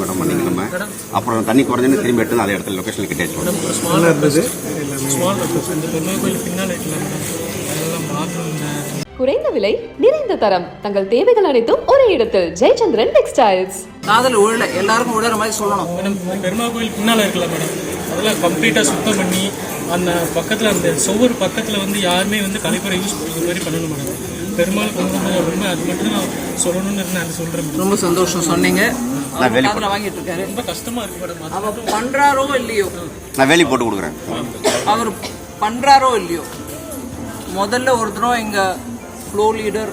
Madam பண்ணிங்க நம்ம அப்புறம் தண்ணி குறைஞ்சுன்னு திரும்பி எடுத்து அதே இடத்துல மேடம் இருந்தது? அதெல்லாம் பாத்ரூம் குறைந்த விலை நிறைந்த தரம். தங்கள் தேவைகள் அனைத்தும் ஒரே இடத்தில். ஜெயச்சந்திரன் டெக்ஸ்டைல்ஸ் காதல் உழல எல்லாருக்கும் உழற மாதிரி சொல்லணும். மேடம் பெருமாள் கோயில் பின்னால் இருக்கலாம் மேடம். அதெல்லாம் கம்ப்ளீட்டாக சுத்தம் பண்ணி அந்த பக்கத்தில் அந்த சுவர் பக்கத்தில் வந்து யாருமே வந்து கழிப்பறை யூஸ் பண்ணுற மாதிரி பண்ணணும் மேடம். பெருமாள் ரொம்ப அது மட்டும் நான் சொல்லணும்னு நான் சொல்கிறேன் ரொம்ப சந்தோஷம் சொன்னீங்க. நான் வாங்கிட்டு இருக்காரு ரொம்ப கஷ்டமாக இருக்கு மேடம். அது அவர் பண்றாரோ இல்லையோ? நான் வேலி போட்டு கொடுக்குறேன். அவர் பண்றாரோ இல்லையோ? முதல்ல ஒரு எங்க ஃப்ளோ லீடர்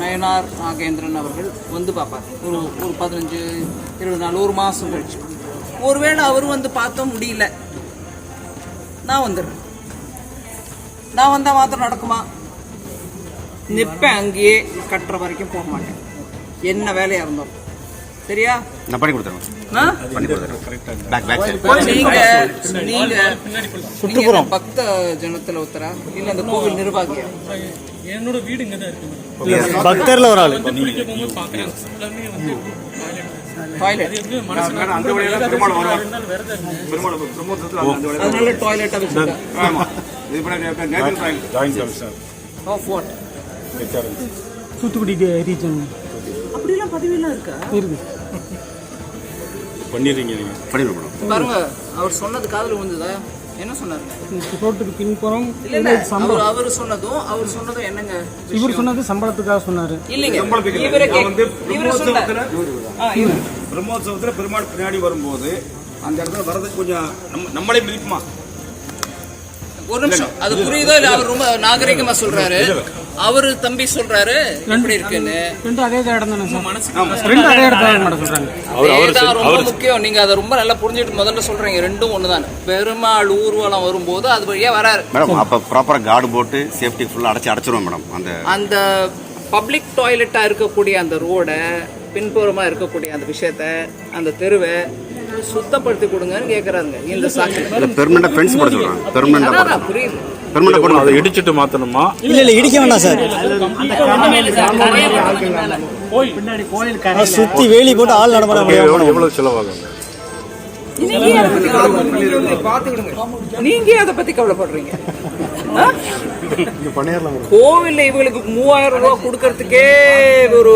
நயனார் நாகேந்திரன் அவர்கள் வந்து பார்ப்பார். ஒரு ஒரு பதினஞ்சு இருபது நாள் ஒரு மாதம் கழிச்சு. ஒருவேளை அவர் வந்து பார்த்த முடியல. நான் வந்துடுறேன். நான் வந்தால் மாத்திரம் நடக்குமா? நிற்பேன் அங்கேயே கட்டுற வரைக்கும் போக மாட்டேன். என்ன வேலையாக இருந்தோம் சரியா? நான் பண்ணி கொடுத்துறேன். நீங்க நீங்க பக்த ஜனத்துல ஒருத்தரா? இல்ல அந்த கோவில் நிர்வாகியா? என்னோட வீடு இங்கே தான் இருக்கு. பக்தர்ல ஒரு ஆளு. அதனால toilet of what Thoothukudi region அப்படிலாம் பதவியெல்லாம் இருக்கா? இருக்கு. பண்ணிடுறீங்க நீங்க. பண்ணிடுவோம் மேடம். பாருங்க அவர் சொன்னது காதுல விழுந்ததா? என்ன சொன்னாரு? ரோட்டுக்கு பின்புறம் இல்ல அவர் சொன்னதும் அவர் சொன்னதும் என்னங்க இவர் சொன்னது சம்பளத்துக்காக சொன்னாரு. இல்லைங்க. பிரம்மோத்சவத்துல பெருமாள் பின்னாடி வரும்போது அந்த இடத்துல வர்றதுக்கு கொஞ்சம் நம்ம நம்மளே மிதிப்புமா ஒரு நிமிஷம். அது புரியுதோ இல்ல? அவர் ரொம்ப நாகரிகமா சொல்றாரு. அவரு தம்பி சொல்றாரு எப்படி இருக்குன்னு. அதே இடம் அதே இடத்துல ரொம்ப முக்கியம். நீங்க அதை ரொம்ப நல்லா புரிஞ்சுட்டு முதல்ல சொல்றீங்க. ரெண்டும் ஒண்ணுதான். பெருமாள் ஊர்வலம் வரும்போது அது வழியா வராரு. மேடம் அப்போ ப்ராப்பராக கார்டு போட்டு சேஃப்டி ஃபுல்லாக அடைச்சி அடைச்சிருவோம் மேடம் அந்த அந்த பப்ளிக் டாய்லெட்டா இருக்கக்கூடிய அந்த ரோடை பின்புறமா இருக்கக்கூடிய அந்த விஷயத்த அந்த தெருவை சுத்தப்படுத்தி கொடுங்கன்னு கேக்குறாங்க. இந்த சாக்கு. இல்லை பெர்மனெண்டாக ஃப்ரெண்ட்ஸ் போட சொல்கிறேன் பெர்மனெண்டாக போட அதான் புரியுது. பெர்மனெண்டாக போட அதை இடிச்சிட்டு மாத்தணுமா? இல்ல இல்ல இடிக்க வேண்டாம் சார். அதை சுத்தி வேலி போட்டு ஆள் நடமாட எவ்வளவு எவ்வளவு செலவாகும்? நீங்க அதை பத்தி கவலைப்படுறீங்க? நீங்க ஏன் அதை பத்தி கவலைப்படுறீங்க? ஆ? கோவில்ல இவங்களுக்கு மூவாயிரம் ரூபாய் கொடுக்கறதுக்கே ஒரு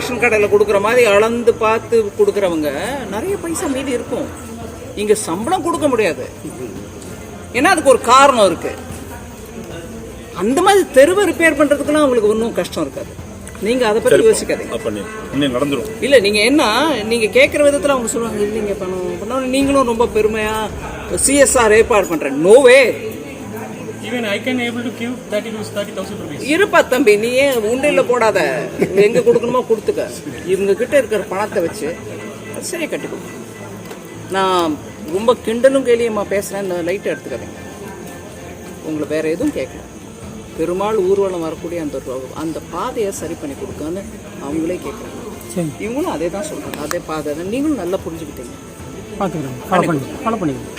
ரேஷன் கடையில கொடுக்கற மாதிரி அளந்து பார்த்து கொடுக்கறவங்க நிறைய பைசா மீதி இருக்கும். இங்க சம்பளம் கொடுக்க முடியாது. ஏன்னா அதுக்கு ஒரு காரணம் இருக்கு. அந்த மாதிரி தெருவை ரிப்பேர் பண்றதுக்குலாம் உங்களுக்கு ஒன்றும் கஷ்டம் இருக்காது. நீங்க அதை பத்தி யோசிக்காதீங்க. நடந்துரும். இல்ல நீங்க என்ன நீங்க கேக்குற விதத்துல அவங்க சொல்லுவாங்க இல்லைங்க பணம். பணம் நீங்களும் ரொம்ப பெருமையா சிஎஸ்ஆர் ஏற்பாடு பண்றேன். No way even I can able to give thirty to thirty thousand rupees இருப்பா தம்பி நீ ஏன் உண்டியல்ல போடாத. எங்க கொடுக்கணுமோ கொடுத்துக்க. இவங்க கிட்ட இருக்கிற பணத்தை வச்சு சரியா கட்டி கொடு நான் ரொம்ப கிண்டலும் கேலியமா பேசுறேன் இந்த லைட்டை எடுத்துக்காதீங்க. உங்களை வேற எதுவும் கேட்கல. பெருமாள் ஊர்வலம் வரக்கூடிய அந்த அந்த பாதையை சரி பண்ணி கொடுக்கான்னு அவங்களே கேட்குறாங்க. சரி. இவங்களும் அதே தான் சொல்றாங்க. அதே பாதை தான். நீங்களும் நல்லா புரிஞ்சுக்கிட்டீங்க. பாத்துக்கிறேன். ஃபாலோ பண்ணி ஃபாலோ பண்ணிக்கிறேன்